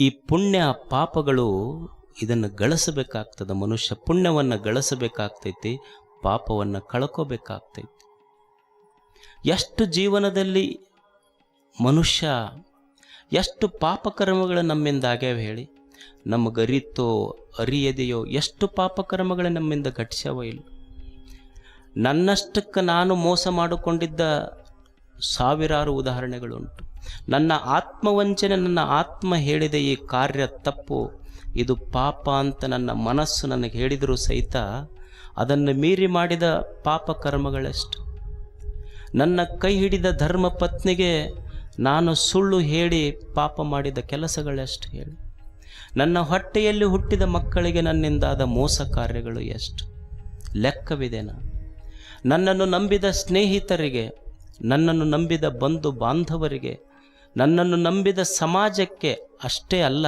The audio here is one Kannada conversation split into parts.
ಈ ಪುಣ್ಯ ಪಾಪಗಳು ಇದನ್ನು ಗಳಿಸಬೇಕಾಗ್ತದೆ. ಮನುಷ್ಯ ಪುಣ್ಯವನ್ನು ಗಳಿಸಬೇಕಾಗ್ತೈತಿ, ಪಾಪವನ್ನು ಕಳ್ಕೋಬೇಕಾಗ್ತೈತಿ. ಎಷ್ಟು ಜೀವನದಲ್ಲಿ ಮನುಷ್ಯ ಎಷ್ಟು ಪಾಪಕರ್ಮಗಳು ನಮ್ಮಿಂದ ಆಗ್ಯಾವ ಹೇಳಿ. ನಮಗರಿತೋ ಅರಿಯದೆಯೋ ಎಷ್ಟು ಪಾಪಕರ್ಮಗಳು ನಮ್ಮಿಂದ ಘಟಿಸ್ಯಾವ ಇಲ್ಲ. ನನ್ನಷ್ಟಕ್ಕೆ ನಾನು ಮೋಸ ಮಾಡಿಕೊಂಡಿದ್ದ ಸಾವಿರಾರು ಉದಾಹರಣೆಗಳುಂಟು. ನನ್ನ ಆತ್ಮವಂಚನೆ ನನ್ನ ಆತ್ಮ ಹೇಳಿದ ಈ ಕಾರ್ಯ ತಪ್ಪು. ಇದು ಪಾಪ ಅಂತ ನನ್ನ ಮನಸ್ಸು ನನಗೆ ಹೇಳಿದರೂ ಸಹಿತ ಅದನ್ನು ಮೀರಿ ಮಾಡಿದ ಪಾಪ ಕರ್ಮಗಳೆಷ್ಟು. ನನ್ನ ಕೈ ಹಿಡಿದ ಧರ್ಮ ಪತ್ನಿಗೆ ನಾನು ಸುಳ್ಳು ಹೇಳಿ ಪಾಪ ಮಾಡಿದ ಕೆಲಸಗಳೆಷ್ಟು ಹೇಳಿ. ನನ್ನ ಹೊಟ್ಟೆಯಲ್ಲಿ ಹುಟ್ಟಿದ ಮಕ್ಕಳಿಗೆ ನನ್ನಿಂದಾದ ಮೋಸ ಕಾರ್ಯಗಳು ಎಷ್ಟು. ಲೆಕ್ಕವಿದೆ ನಾನು. ನನ್ನನ್ನು ನಂಬಿದ ಸ್ನೇಹಿತರಿಗೆ, ನನ್ನನ್ನು ನಂಬಿದ ಬಂಧು ಬಾಂಧವರಿಗೆ ನನ್ನನ್ನು ನಂಬಿದ ಸಮಾಜಕ್ಕೆ ಅಷ್ಟೇ ಅಲ್ಲ,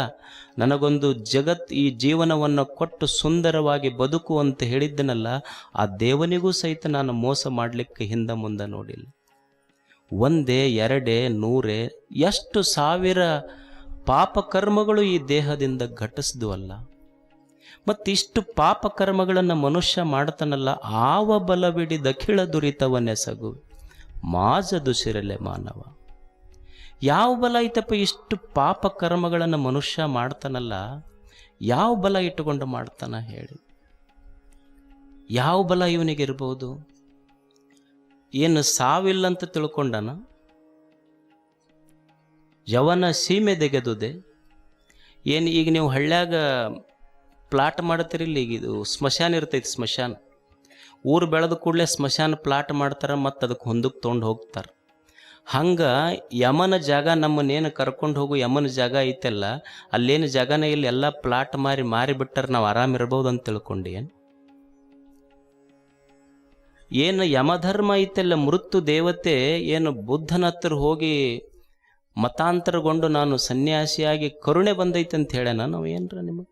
ನನಗೊಂದು ಜಗತ್ ಈ ಜೀವನವನ್ನು ಕೊಟ್ಟು ಸುಂದರವಾಗಿ ಬದುಕು ಅಂತ ಹೇಳಿದ್ದನಲ್ಲ, ಆ ದೇವನಿಗೂ ಸಹಿತ ನಾನು ಮೋಸ ಮಾಡಲಿಕ್ಕೆ ಹಿಂದೆ ಮುಂದೆ ನೋಡಿಲ್ಲ. ಒಂದೇ, ಎರಡೇ, ನೂರೇ, ಎಷ್ಟು ಸಾವಿರ ಪಾಪಕರ್ಮಗಳು ಈ ದೇಹದಿಂದ ಘಟಿಸಿದ್ವಲ್ಲ ಮತ್ತಿಷ್ಟು ಪಾಪಕರ್ಮಗಳನ್ನು ಮನುಷ್ಯ ಮಾಡ್ತಾನಲ್ಲ, ಆವ ಬಲವಿಡಿ ದಖಿಳ ಮಾಜ ದುಸಿರಲೆ ಮಾನವ. ಯಾವ ಬಲ ಐತಪ್ಪ ಇಷ್ಟು ಪಾಪ ಕರ್ಮಗಳನ್ನು ಮನುಷ್ಯ ಮಾಡ್ತಾನಲ್ಲ, ಯಾವ ಬಲ ಇಟ್ಟುಕೊಂಡು ಮಾಡ್ತಾನ ಹೇಳಿ. ಯಾವ ಬಲ ಇವನಿಗಿರ್ಬೋದು ಏನು ಸಾವಿಲ್ಲ ಅಂತ ತಿಳ್ಕೊಂಡನ? ಯವನ ಸೀಮೆ ತೆಗೆದುದೆ. ಏನು ಈಗ ನೀವು ಹಳ್ಳ್ಯಾಗ ಪ್ಲಾಟ್ ಮಾಡ್ತೀರಿಲ್ಲ ಈಗ ಇದು ಸ್ಮಶಾನ ಇರ್ತೈತಿ ಸ್ಮಶಾನ. ಊರು ಬೆಳೆದ ಕೂಡಲೇ ಸ್ಮಶಾನ ಪ್ಲಾಟ್ ಮಾಡ್ತಾರೆ ಮತ್ತು ಅದಕ್ಕೆ ಹೊಂದಕ್ಕೆ ತೊಗೊಂಡು ಹೋಗ್ತಾರೆ. ಹಂಗೆ ಯಮನ ಜಾಗ ನಮ್ಮನ್ನೇನು ಕರ್ಕೊಂಡು ಹೋಗು ಯಮನ ಜಾಗ ಐತೆಲ್ಲ, ಅಲ್ಲೇನು ಜಾಗನೇ ಇಲ್ಲಿ, ಎಲ್ಲ ಪ್ಲಾಟ್ ಮಾರಿ ಮಾರಿ ಬಿಟ್ಟರೆ ನಾವು ಆರಾಮಿರ್ಬೋದು ಅಂತ ತಿಳ್ಕೊಂಡು. ಏನು ಏನು ಯಮಧರ್ಮ ಐತೆಲ್ಲ, ಮೃತ್ಯು ದೇವತೆ ಏನು ಬುದ್ಧನ ಹತ್ರ ಹೋಗಿ ಮತಾಂತರಗೊಂಡು ನಾನು ಸನ್ಯಾಸಿಯಾಗಿ ಕರುಣೆ ಬಂದೈತೆ ಅಂತ ಹೇಳ್ಯಾನ ನಾವು ಏನ್ರ ನಿಮಗೆ?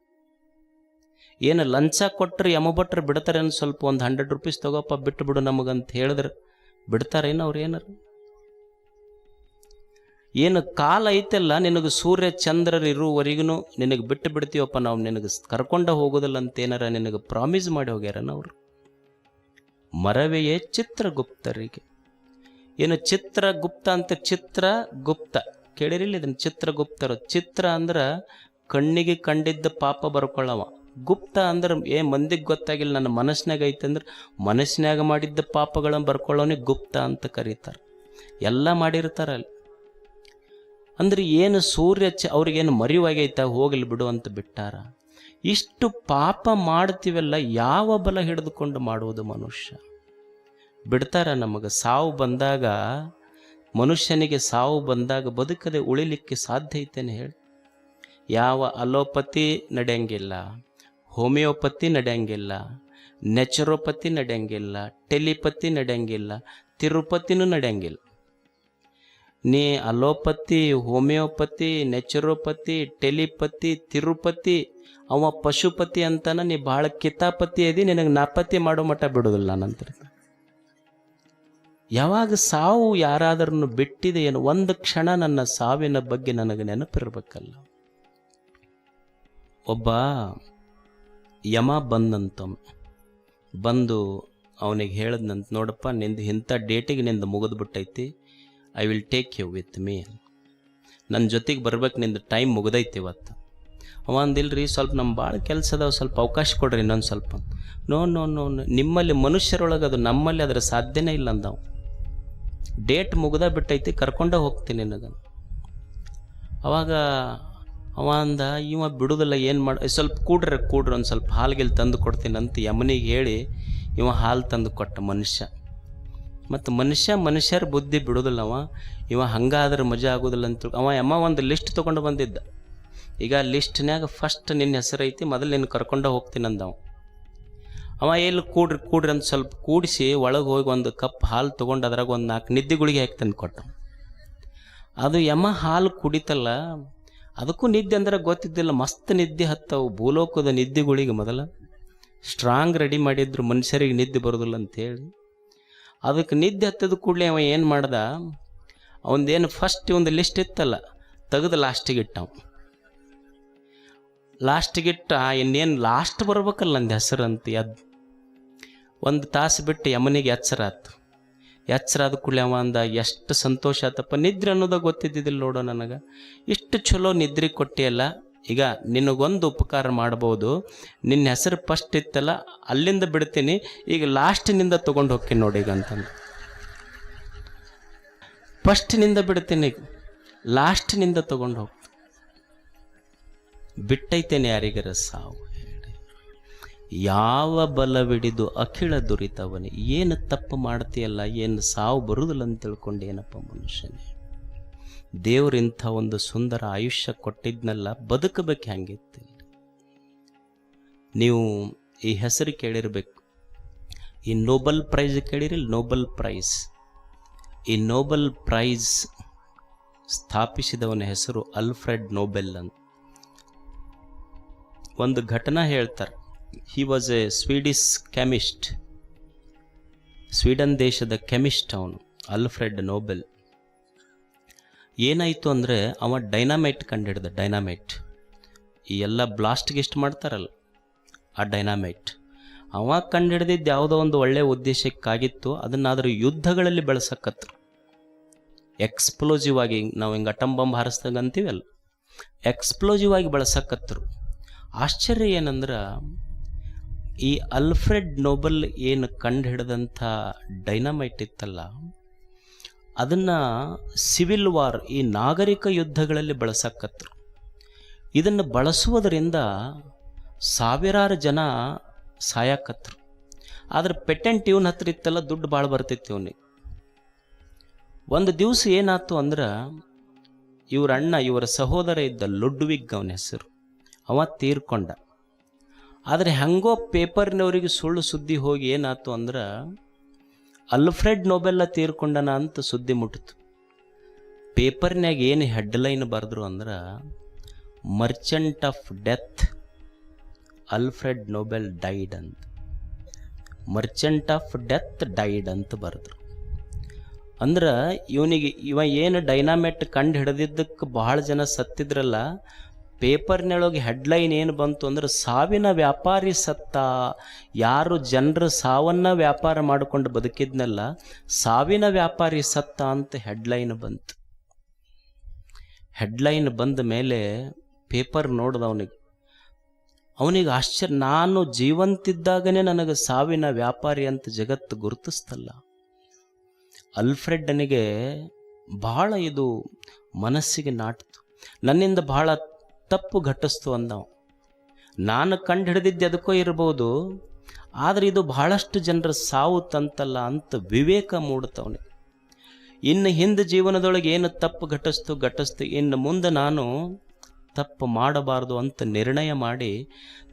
ಏನು ಲಂಚ ಕೊಟ್ಟರೆ ಯಮಭಟ್ರು ಬಿಡ್ತಾರೇನು ಸ್ವಲ್ಪ ಒಂದು ಹಂಡ್ರೆಡ್ ರುಪೀಸ್ ತಗೋಪ್ಪ ಬಿಟ್ಟು ಬಿಡು ನಮಗಂತ ಹೇಳಿದ್ರೆ ಬಿಡ್ತಾರೇನು ಅವ್ರು ಏನಾರ? ಏನು ಕಾಲ ಐತಲ್ಲ ನಿನಗೆ ಸೂರ್ಯ ಚಂದ್ರರು ಇರುವವರೆಗೂ ನಿನಗೆ ಬಿಟ್ಟು ಬಿಡ್ತೀವಪ್ಪ, ನಾವು ನಿನಗೆ ಕರ್ಕೊಂಡ ಹೋಗೋದಿಲ್ಲ ಅಂತ ಏನಾರ ನಿನಗೆ ಪ್ರಾಮಿಸ್ ಮಾಡಿ ಹೋಗ್ಯಾರನ ಅವರು? ಮರವೆಯೇ ಚಿತ್ರಗುಪ್ತರಿಗೆ. ಏನು ಚಿತ್ರಗುಪ್ತ ಅಂತ ಚಿತ್ರ ಗುಪ್ತ ಕೇಳಿರಿಲ್ಲ ಇದನ್ನು ಚಿತ್ರಗುಪ್ತರು? ಚಿತ್ರ ಅಂದ್ರೆ ಕಣ್ಣಿಗೆ ಕಂಡಿದ್ದ ಪಾಪ ಬರ್ಕೊಳ್ಳವ. ಗುಪ್ತ ಅಂದ್ರೆ ಏ ಮಂದಿಗೆ ಗೊತ್ತಾಗಿಲ್ಲ, ನನ್ನ ಮನಸ್ಸಿನಾಗ ಐತೆ ಅಂದ್ರೆ ಮನಸ್ಸಿನಾಗ ಮಾಡಿದ್ದ ಪಾಪಗಳನ್ನು ಬರ್ಕೊಳ್ಳೋನಿಗೆ ಗುಪ್ತ ಅಂತ ಕರೀತಾರೆ. ಎಲ್ಲ ಮಾಡಿರ್ತಾರೆ ಅಲ್ಲಿ. ಅಂದ್ರೆ ಏನು ಸೂರ್ಯ ಚ ಅವ್ರಿಗೇನು ಮರಿವಾಗೈತ, ಹೋಗಲಿ ಬಿಡು ಅಂತ ಬಿಟ್ಟಾರ. ಇಷ್ಟು ಪಾಪ ಮಾಡ್ತೀವಲ್ಲ, ಯಾವ ಬಲ ಹಿಡಿದುಕೊಂಡು ಮಾಡುವುದು ಮನುಷ್ಯ? ಬಿಡ್ತಾರ ನಮಗೆ, ಸಾವು ಬಂದಾಗ, ಮನುಷ್ಯನಿಗೆ ಸಾವು ಬಂದಾಗ ಬದುಕದೆ ಉಳಿಲಿಕ್ಕೆ ಸಾಧ್ಯ ಐತೇನೆ ಹೇಳಿ? ಯಾವ ಅಲೋಪತಿ ನಡೆಯಂಗಿಲ್ಲ, ಹೋಮಿಯೋಪತಿ ನಡೆಯಂಗಿಲ್ಲ ನೆಚುರೋಪತಿ ನಡೆಯಂಗಿಲ್ಲ, ಟೆಲಿಪತಿ ನಡೆಯಂಗಿಲ್ಲ, ತಿರುಪತಿನೂ ನಡೆಯಂಗಿಲ್ಲ. ನೀ allopathy, homeopathy naturopathy telepathy, Tirupati, ಅವ ಪಶುಪತಿ ಅಂತಾನ ನೀ ಭಾಳ ಕಿತಾಪತಿ ಅದಿ, ನಿನಗೆ ನಾಪತಿ ಮಾಡೋ ಮಟ್ಟ ಬಿಡೋದಿಲ್ಲ ನಂತರ ಯಾವಾಗ ಸಾವು ಯಾರಾದ್ರೂ ಬಿಟ್ಟಿದೆ ಏನು ಒಂದು ಕ್ಷಣ ನನ್ನ ಸಾವಿನ ಬಗ್ಗೆ ನನಗೆ ನೆನಪಿರ್ಬೇಕಲ್ಲ. ಒಬ್ಬ ಯಮ ಬಂದಂತ, ಬಂದು ಅವನಿಗೆ ಹೇಳದ್ನಂತ ನೋಡಪ್ಪ, ನಿಂದು ಇಂಥ ಡೇಟಿಗೆ ನಿಂದು ಮುಗಿದ್ಬಿಟ್ಟೈತಿ. I will take you with me ನನ್ನ ಜೊತೆಗೆ ಬರ್ಬೇಕು ನಿಂದು ಟೈಮ್ ಮುಗ್ದೈತೆ ಇವತ್ತು. ಅವ ರೀ ಸ್ವಲ್ಪ ನಮ್ಮ ಭಾಳ ಕೆಲಸ ಅದಾವೆ, ಸ್ವಲ್ಪ ಅವಕಾಶ ಕೊಡ್ರಿ ಇನ್ನೊಂದು ಸ್ವಲ್ಪ. No no no. ನಿಮ್ಮಲ್ಲಿ ಮನುಷ್ಯರೊಳಗೆ ಅದು ನಮ್ಮಲ್ಲಿ ಅದರ ಸಾಧ್ಯನೇ ಇಲ್ಲ ಅಂದವು. ಡೇಟ್ ಮುಗ್ದ ಬಿಟ್ಟೈತಿ, ಕರ್ಕೊಂಡೇ ಹೋಗ್ತೀನಿ ನನಗೆ. ಅವಾಗ ಅವ ಅಂದ, ಇವ ಬಿಡುದಿಲ್ಲ, ಏನು ಮಾಡಿ ಸ್ವಲ್ಪ ಕೂಡ್ರೆ, ಕೂಡ್ರಿ, ಒಂದು ಸ್ವಲ್ಪ ಹಾಲ್ಗಿಲ್ ತಂದು ಕೊಡ್ತೀನಿ ಅಂತ ಯಮನಿಗೆ ಹೇಳಿ, ಇವ ಹಾಲು ತಂದು ಕೊಟ್ಟ ಮನುಷ್ಯ. ಮತ್ತು ಮನುಷ್ಯ ಮನುಷ್ಯರ ಬುದ್ಧಿ ಬಿಡೋದಿಲ್ಲ ಅವ. ಇವ ಹಂಗಾದ್ರೆ ಮಜಾ ಆಗೋದಿಲ್ಲ ಅಂತ ಅವ ಅಮ್ಮ ಒಂದು ಲಿಸ್ಟ್ ತೊಗೊಂಡು ಬಂದಿದ್ದ. ಈಗ ಲಿಸ್ಟ್ನ್ಯಾಗ ಫಸ್ಟ್ ನಿನ್ನ ಹೆಸರು ಐತಿ, ಮೊದಲು ನಿನ್ನ ಕರ್ಕೊಂಡು ಹೋಗ್ತೀನಿ ಅಂದವ. ಅವ ಎಲ್ಲಿ ಕೂಡ್ರಿ ಕೂಡ್ರಿ ಅಂತ ಸ್ವಲ್ಪ ಕೂಡಿಸಿ ಒಳಗೆ ಹೋಗಿ ಒಂದು ಕಪ್ ಹಾಲು ತೊಗೊಂಡು ಅದ್ರಾಗ ಒಂದು ನಾಲ್ಕು ನಿದ್ದೆ ಗುಳಿಗೆ ಹಾಕಿ ತಂದು ಕೊಟ್ಟ ಅದು ಯಮ ಹಾಲು ಕುಡಿತಲ್ಲ, ಅದಕ್ಕೂ ನಿದ್ದೆ ಅಂದ್ರೆ ಗೊತ್ತಿದ್ದಿಲ್ಲ, ಮಸ್ತ್ ನಿದ್ದೆ ಹತ್ತವು. ಭೂಲೋಕದ ನಿದ್ದೆಗಳಿಗೆ ಮೊದಲ ಸ್ಟ್ರಾಂಗ್ ರೆಡಿ ಮಾಡಿದ್ರು ಮನುಷ್ಯರಿಗೆ ನಿದ್ದೆ ಬರೋದಿಲ್ಲ ಅಂತೇಳಿ ಅದಕ್ಕೆ ನಿದ್ದೆ ಹತ್ತದ ಕೂಡಲೇ ಅವ ಏನು ಮಾಡ್ದ? ಅವಂದೇನು ಫಸ್ಟ್ ಒಂದು ಲಿಸ್ಟ್ ಇತ್ತಲ್ಲ, ತೆಗೆದು ಲಾಸ್ಟಿಗೆ ಇಟ್ಟವ. ಇಟ್ಟ ಇನ್ನೇನು ಲಾಸ್ಟ್ ಬರ್ಬೇಕಲ್ಲ ನಂದು ಹೆಸರು ಅಂತ ಎದ್ದು ಒಂದು ತಾಸು ಬಿಟ್ಟು ಯಮನಿಗೆ ಎಚ್ಚರ ಆತು. ಎಚ್ಚರ ಆದ ಕೂಡಲೇ ಅವ ಅಂದ, ಎಷ್ಟು ಸಂತೋಷ ಆತಪ್ಪ, ನಿದ್ರೆ ಅನ್ನೋದ ಗೊತ್ತಿದ್ದಿಲ್ಲ ನೋಡೋ ನನಗೆ. ಇಷ್ಟು ಚಲೋ ನಿದ್ರೆ ಕೊಟ್ಟಿಯಲ್ಲ ಈಗ ನಿನಗೊಂದು ಉಪಕಾರ ಮಾಡ್ಬೋದು ನಿನ್ನ ಹೆಸರು ಫಸ್ಟ್ ಇತ್ತಲ್ಲ, ಅಲ್ಲಿಂದ ಬಿಡ್ತೀನಿ. ಈಗ ಲಾಸ್ಟಿನಿಂದ ತೊಗೊಂಡು ಹೋಗ್ತೀನಿ ನೋಡಿ ಈಗ ಅಂತಂದು. ಫಸ್ಟಿನಿಂದ ಬಿಡ್ತೀನಿ ಲಾಸ್ಟ್ನಿಂದ ತೊಗೊಂಡು ಹೋಗ್ತೀನಿ ಬಿಟ್ಟೈತೇನೆ ಯಾರಿಗರ ಸಾವು ಯಾವ ಬಲವಿಡಿದು ಅಖಿಳ ದುರಿತವನೇ. ಏನು ತಪ್ಪು ಮಾಡ್ತೀಯಲ್ಲ, ಏನು ಸಾವು ಬರುವುದಿಲ್ಲ ಅಂತ ತಿಳ್ಕೊಂಡು ಏನಪ್ಪ ಮನುಷ್ಯನೇ. ದೇವರಿಂಥ ಒಂದು ಸುಂದರ ಆಯುಷ್ಯ ಕೊಟ್ಟಿದ್ನೆಲ್ಲ ಬದುಕಬೇಕು ಹೆಂಗಿತ್ತು ನೀವು ಈ ಹೆಸರು ಕೇಳಿರಬೇಕು. ಈ ನೋಬಲ್ ಪ್ರೈಸ್ ಕೇಳಿರಿ ನೋಬಲ್ ಪ್ರೈಸ್ ಈ ನೋಬಲ್ ಪ್ರೈಸ್ ಸ್ಥಾಪಿಸಿದವನ ಹೆಸರು ಅಲ್ಫ್ರೆಡ್ ನೋಬೆಲ್ ಅಂತ. ಒಂದು ಘಟನಾ ಹೇಳ್ತಾರೆ. He was a Swedish chemist Sweden ದೇಶದ ಕೆಮಿಸ್ಟ್ ಅವನು ಅಲ್ಫ್ರೆಡ್ ನೋಬೆಲ್ ಏನಾಯಿತು ಅಂದರೆ ಅವ ಡೈನಾಮೈಟ್ ಕಂಡಿಡ್ದ, ಡೈನಾಮೈಟ್. ಈ ಎಲ್ಲ ಬ್ಲಾಸ್ಟ್ ಗಿಸ್ಟ್ ಮಾಡ್ತಾರಲ್ಲ, ಆ ಡೈನಾಮೈಟ್. ಅವ ಕಂಡಿಡ್ದಿದ್ದು ಯಾವುದೋ ಒಂದು ಒಳ್ಳೆಯ ಉದ್ದೇಶಕ್ಕಾಗಿತ್ತು, ಅದನ್ನಾದರೂ ಯುದ್ಧಗಳಲ್ಲಿ ಬೆಳೆಸಕತ್ರು ಎಕ್ಸ್ಪ್ಲೋಸಿವ್ ಆಗಿ, ನಾವು ಹಿಂಗೆ ಅಟಮ್ ಬಾಂಬ್ ಹಾರಿಸ್ದಾಗ ಅಂತೀವಲ್ಲ ಎಕ್ಸ್ಪ್ಲೋಸಿವ್ ಆಗಿ ಬಳಸಕತ್ರು. ಆಶ್ಚರ್ಯ ಏನಂದ್ರೆ, ಈ ಅಲ್ಫ್ರೆಡ್ ನೋಬಲ್ ಏನು ಕಂಡು ಹಿಡಿದಂಥ ಡೈನಮೈಟ್ ಇತ್ತಲ್ಲ ಅದನ್ನು ಸಿವಿಲ್ ವಾರ್ ಈ ನಾಗರಿಕ ಯುದ್ಧಗಳಲ್ಲಿ ಬಳಸಕತ್ತರು ಇದನ್ನು ಬಳಸುವುದರಿಂದ ಸಾವಿರಾರು ಜನ ಸಾಯಕತ್ರು. ಆದರೆ ಪೆಟೆಂಟ್ ಇವನ ಹತ್ರ ಇತ್ತಲ್ಲ, ದುಡ್ಡು ಭಾಳ ಬರ್ತಿತ್ತು ಇವನಿಗೆ. ಒಂದು ದಿವಸ ಏನಾಯ್ತು ಅಂದ್ರೆ ಇವರ ಅಣ್ಣ, ಇವರ ಸಹೋದರ ಇದ್ದ ಲುಡ್ವಿಗ್ ಅವನ ಹೆಸರು. ಅವ ತೀರ್ಕೊಂಡ. ಆದರೆ ಹೆಂಗೋ ಪೇಪರ್ನವರಿಗೆ ಸುಳ್ಳು ಸುದ್ದಿ ಹೋಗಿ ಏನಾಯ್ತು ಅಂದ್ರೆ ಅಲ್ಫ್ರೆಡ್ ನೊಬೆಲ್ಲ ತೀರ್ಕೊಂಡನ ಅಂತ ಸುದ್ದಿ ಮುಟ್ಟಿತು. ಪೇಪರ್ನ್ಯಾಗ ಏನು ಹೆಡ್ಲೈನ್ ಬರೆದ್ರು ಅಂದ್ರೆ, merchant of death, Alfred Nobel died ಅಂತ. ಮರ್ಚೆಂಟ್ ಆಫ್ ಡೆತ್ ಡೈಡ್ ಅಂತ ಬರೆದ್ರು. ಅಂದ್ರೆ, ಇವನಿಗೆ ಇವ ಏನು ಡೈನಾಮೆಟ್ ಕಂಡು ಹಿಡಿದಿದ್ದಕ್ಕೆ ಬಹಳ ಜನ ಸತ್ತಿದ್ರಲ್ಲ ಪೇಪರ್ನೊಳಗೆ ಹೆಡ್ಲೈನ್ ಏನು ಬಂತು ಅಂದ್ರೆ ಸಾವಿನ ವ್ಯಾಪಾರಿ ಸತ್ತ, ಯಾರು ಜನರು ಸಾವನ್ನ ವ್ಯಾಪಾರ ಮಾಡಿಕೊಂಡು ಬದುಕಿದ್ನಲ್ಲ, ಸಾವಿನ ವ್ಯಾಪಾರಿ ಸತ್ತ ಅಂತ ಹೆಡ್ಲೈನ್ ಬಂತು. ಹೆಡ್ಲೈನ್ ಬಂದ ಮೇಲೆ ಪೇಪರ್ ನೋಡ್ದ ಅವನಿಗೆ ಅವನಿಗೆ ಆಶ್ಚರ್ಯ, ನಾನು ಜೀವಂತಿದ್ದಾಗನೇ ನನಗೆ ಸಾವಿನ ವ್ಯಾಪಾರಿ ಅಂತ ಜಗತ್ತು ಗುರುತಿಸ್ತಲ್ಲ. ಅಲ್ಫ್ರೆಡ್ಡನಿಗೆ ಬಹಳ ಇದು ಮನಸ್ಸಿಗೆ ನಾಟ್ತು. ನನ್ನಿಂದ ಬಹಳ ತಪ್ಪು ಘಟಿಸ್ತು ಅಂದವು. ನಾನು ಕಂಡು ಹಿಡಿದಿದ್ದೆ ಅದಕ್ಕೋ ಇರ್ಬೋದು, ಆದರೆ ಇದು ಬಹಳಷ್ಟು ಜನರ ಸಾವು ತಂತಲ್ಲ ಅಂತ ವಿವೇಕ ಮೂಡುತ್ತವನಿಗೆ. ಇನ್ನು ಹಿಂದೆ ಜೀವನದೊಳಗೆ ಏನು ತಪ್ಪು ಘಟಿಸ್ತು ಘಟಿಸ್ತು, ಇನ್ನು ಮುಂದೆ ನಾನು ತಪ್ಪು ಮಾಡಬಾರ್ದು ಅಂತ ನಿರ್ಣಯ ಮಾಡಿ,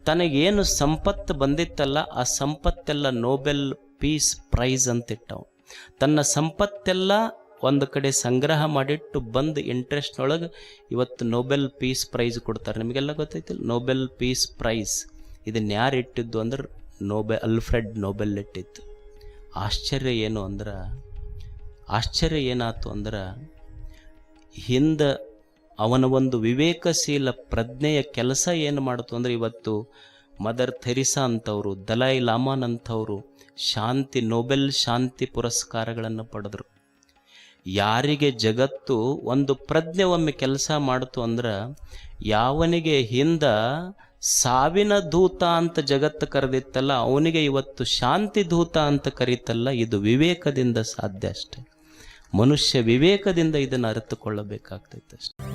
ತನಗೇನು ಸಂಪತ್ತು ಬಂದಿತ್ತಲ್ಲ, ಆ ಸಂಪತ್ತೆಲ್ಲ ನೋಬೆಲ್ ಪೀಸ್ ಪ್ರೈಸ್ ಅಂತಿಟ್ಟವು ತನ್ನ ಸಂಪತ್ತೆಲ್ಲ ಒಂದು ಕಡೆ ಸಂಗ್ರಹ ಮಾಡಿಟ್ಟು ಬಂದು ಇಂಟ್ರೆಸ್ಟ್ನೊಳಗೆ ಇವತ್ತು ನೊಬೆಲ್ ಪೀಸ್ ಪ್ರೈಸ್ ಕೊಡ್ತಾರೆ. ನಿಮಗೆಲ್ಲ ಗೊತ್ತೈತಿಲ್ಲ ನೊಬೆಲ್ ಪೀಸ್ ಪ್ರೈಸ್ ಇದನ್ನ ಯಾರು ಇಟ್ಟಿದ್ದು ಅಂದ್ರೆ ನೋಬೆ ಅಲ್ಫ್ರೆಡ್ ನೊಬೆಲ್ ಇಟ್ಟಿತ್ತು. ಆಶ್ಚರ್ಯ ಏನು ಅಂದ್ರೆ, ಆಶ್ಚರ್ಯ ಏನಾಯ್ತು ಅಂದ್ರೆ, ಹಿಂದೆ ಅವನ ಒಂದು ವಿವೇಕಶೀಲ ಪ್ರಜ್ಞೆಯ ಕೆಲಸ ಏನು ಮಾಡ್ತು ಅಂದ್ರೆ ಇವತ್ತು ಮದರ್ ಥೆರಿಸಾ ಅಂತವರು, ದಲೈ ಲಾಮಾನ್ ಅಂಥವ್ರು ಶಾಂತಿ ನೊಬೆಲ್ ಶಾಂತಿ ಪುರಸ್ಕಾರಗಳನ್ನು ಪಡೆದರು. ಯಾರಿಗೆ ಜಗತ್ತು ಒಂದು ಪ್ರಜ್ಞೆ ಒಮ್ಮೆ ಕೆಲಸ ಮಾಡ್ತು ಅಂದ್ರೆ ಯಾವನಿಗೆ ಹಿಂದ ಸಾವಿನ ದೂತ ಅಂತ ಜಗತ್ತು ಕರೆದಿತ್ತಲ್ಲ, ಅವನಿಗೆ ಇವತ್ತು ಶಾಂತಿ ದೂತ ಅಂತ ಕರೀತಲ್ಲ, ಇದು ವಿವೇಕದಿಂದ ಸಾಧ್ಯ ಅಷ್ಟೆ. ಮನುಷ್ಯ ವಿವೇಕದಿಂದ ಇದನ್ನು ಅರಿತುಕೊಳ್ಳಬೇಕಾಗ್ತೈತೆ ಅಷ್ಟೆ.